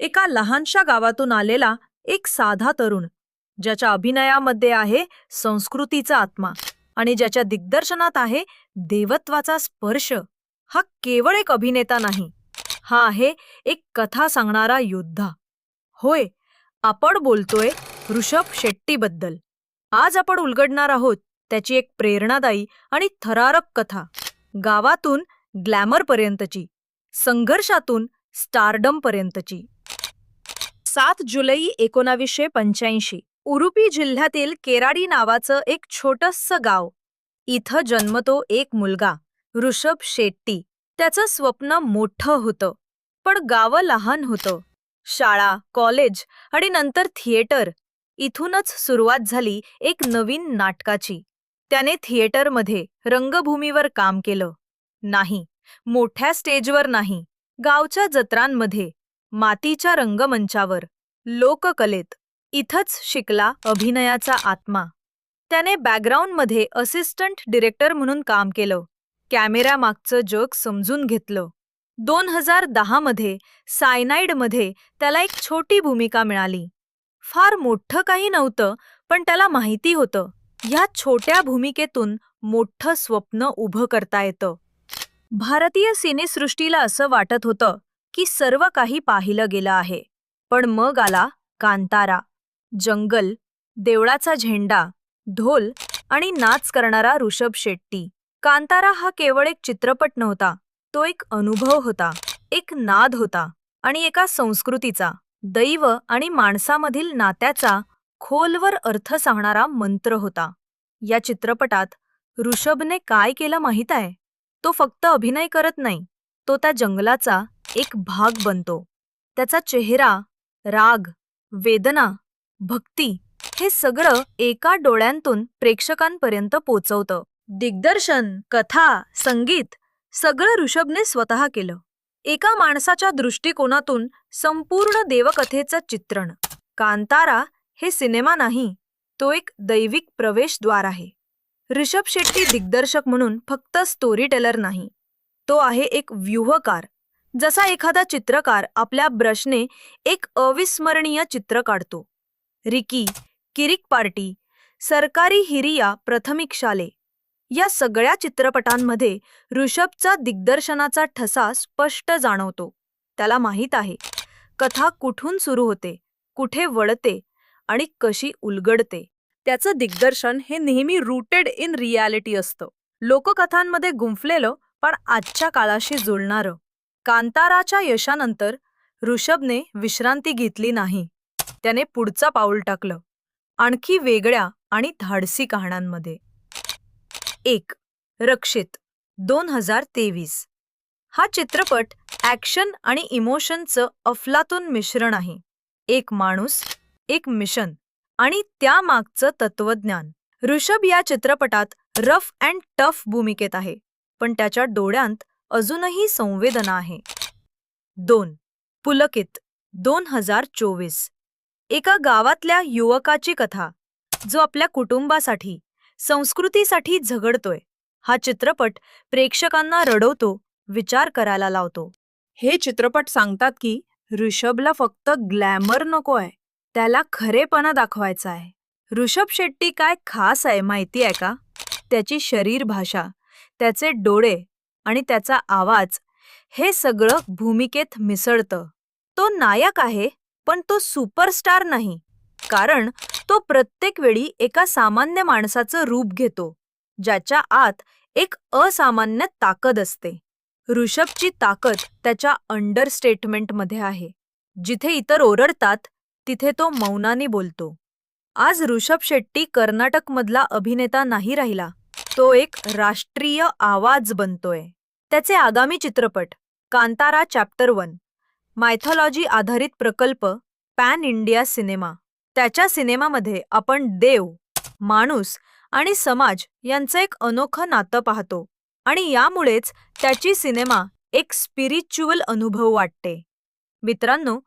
एका लहानशा गावातून आलेला एक साधा तरुण ज्याच्या अभिनयामध्ये आहे संस्कृतीचा आत्मा आणि ज्याच्या दिग्दर्शनात आहे देवत्वाचा स्पर्श. हा केवळ एक अभिनेता नाही हा आहे एक कथा सांगणारा योद्धा. होय आपण बोलतोय ऋषभ शेट्टीबद्दल. आज आपण उलगडणार आहोत त्याची एक प्रेरणादायी आणि थरारक कथा गावातून ग्लॅमरपर्यंतची संघर्षातून स्टारडमपर्यंतची. सात जुलै एकोणावीसशे पंच्याऐंशी उरुपी जिल्ह्यातील केराडी नावाचं एक छोटंसं गाव. इथं जन्मतो एक मुलगा ऋषभ शेट्टी. त्याचं स्वप्न मोठं होतं पण गावं लहान होतं. शाळा कॉलेज आणि नंतर थिएटर. इथूनच सुरुवात झाली एक नवीन नाटकाची. त्याने थिएटरमध्ये रंगभूमीवर काम केलं. नाही मोठ्या स्टेजवर नाही गावच्या जत्रांमध्ये. मातीच्या रंगमंचावर लोककलेत इथंच शिकला अभिनयाचा आत्मा. त्याने बॅकग्राऊंडमध्ये असिस्टंट डिरेक्टर म्हणून काम केलं कॅमेऱ्यामागचं जग समजून घेतलं. दोन हजार दहामध्ये सायनाईडमध्ये त्याला एक छोटी भूमिका मिळाली. फार मोठं काही नव्हतं पण त्याला माहिती होतं ह्या छोट्या भूमिकेतून मोठं स्वप्न उभं करता येतं. भारतीय सिनेसृष्टीला असं वाटत होतं की सर्व काही पाहिलं गेलं आहे. पण मग आला कांतारा जंगल देवळाचा झेंडा ढोल आणि नाच करणारा ऋषभ शेट्टी. कांतारा हा केवळ एक चित्रपट नव्हता तो एक अनुभव होता एक नाद होता आणि एका संस्कृतीचा दैव आणि माणसामधील नात्याचा खोलवर अर्थ सांगणारा मंत्र होता. या चित्रपटात ऋषभने काय केलं माहीत आहे? तो फक्त अभिनय करत नाही तो त्या जंगलाचा एक भाग बनतो. त्याचा चेहरा राग वेदना भक्ती हे सगळं एका डोळ्यांतून प्रेक्षकांपर्यंत पोचवतं. दिग्दर्शन कथा संगीत सगळं ऋषभने स्वतः केलं. एका माणसाच्या दृष्टिकोनातून संपूर्ण देवकथेचं चित्रण. कांतारा हे सिनेमा नाही तो एक दैविक प्रवेशद्वार आहे. ऋषभ शेट्टी दिग्दर्शक म्हणून फक्त स्टोरी टेलर नाही. तो आहे एक व्यूहकार. जसा एखादा चित्रकार आपल्या ब्रशने एक अविस्मरणीय चित्र काढतो. रिकी किरिक पार्टी सरकारी हिरिया प्रथमिक शाले. या सगळ्या चित्रपटांमध्ये ऋषभचा दिग्दर्शनाचा ठसा स्पष्ट जाणवतो. त्याला माहीत आहे कथा कुठून सुरू होते कुठे वळते आणि कशी उलगडते. त्याचं दिग्दर्शन हे नेहमी रूटेड इन रियालिटी असतं. लोककथांमध्ये गुंफलेलं पण आजच्या काळाशी जुळणारं. कांताराच्या यशानंतर ऋषभने विश्रांती घेतली नाही. त्याने पुढचं पाऊल टाकलं. आणखी वेगळ्या आणि धाडसी कहाण्यांमध्ये. एक रक्षित दोन हजार तेवीस. हा चित्रपट ॲक्शन आणि इमोशनचं अफलातून मिश्रण आहे. एक माणूस एक मिशन आणि त्यामागचं तत्वज्ञान ऋषभ या चित्रपटात रफ अँड टफ भूमिकेत आहे पण त्याच्या डोळ्यांत अजूनही संवेदना आहे. दोन. पुलकित दोन हजार चोवीस. एका गावातल्या युवकाची कथा जो आपल्या कुटुंबासाठी संस्कृतीसाठी झगडतोय. हा चित्रपट प्रेक्षकांना रडवतो विचार करायला लावतो. हे चित्रपट सांगतात की ऋषभला फक्त ग्लॅमर नको आहे त्याला खरेपणा दाखवायचा आहे. ऋषभ शेट्टी काय खास आहे माहिती आहे का? त्याची शरीरभाषा त्याचे डोळे आणि त्याचा आवाज हे सगळं भूमिकेत मिसळतं. तो नायक आहे पण तो सुपरस्टार नाही. कारण तो प्रत्येक वेळी एका सामान्य माणसाचं रूप घेतो ज्याच्या आत एक असामान्य ताकद असते. ऋषभची ताकद त्याच्या अंडरस्टेटमेंटमध्ये आहे. जिथे इतर ओरडतात तिथे तो मौनाने बोलतो. आज ऋषभ शेट्टी कर्नाटकमधला अभिनेता नाही राहिला तो एक राष्ट्रीय आवाज बनतोय. त्याचे आगामी चित्रपट कांतारा चॅप्टर वन मायथॉलॉजी आधारित प्रकल्प पॅन इंडिया सिनेमा. त्याच्या सिनेमामध्ये आपण देव माणूस आणि समाज यांचं एक अनोखं नातं पाहतो आणि यामुळेच त्याची सिनेमा एक स्पिरिच्युअल अनुभव वाटते. मित्रांनो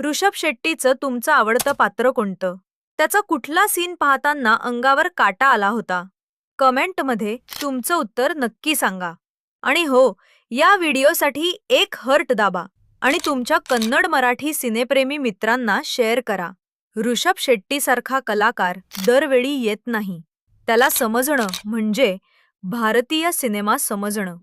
ऋषभ शेट्टीचं तुमचं आवडतं पात्र कोणतं? त्याचा कुठला सीन पाहताना अंगावर काटा आला होता? कमेंटमध्ये तुमचं उत्तर नक्की सांगा. आणि हो या व्हिडिओसाठी एक हर्ट दाबा आणि तुमच्या कन्नड मराठी सिनेप्रेमी मित्रांना शेअर करा. ऋषभ शेट्टीसारखा कलाकार दरवेळी येत नाही. त्याला समजणं म्हणजे भारतीय सिनेमा समजणं.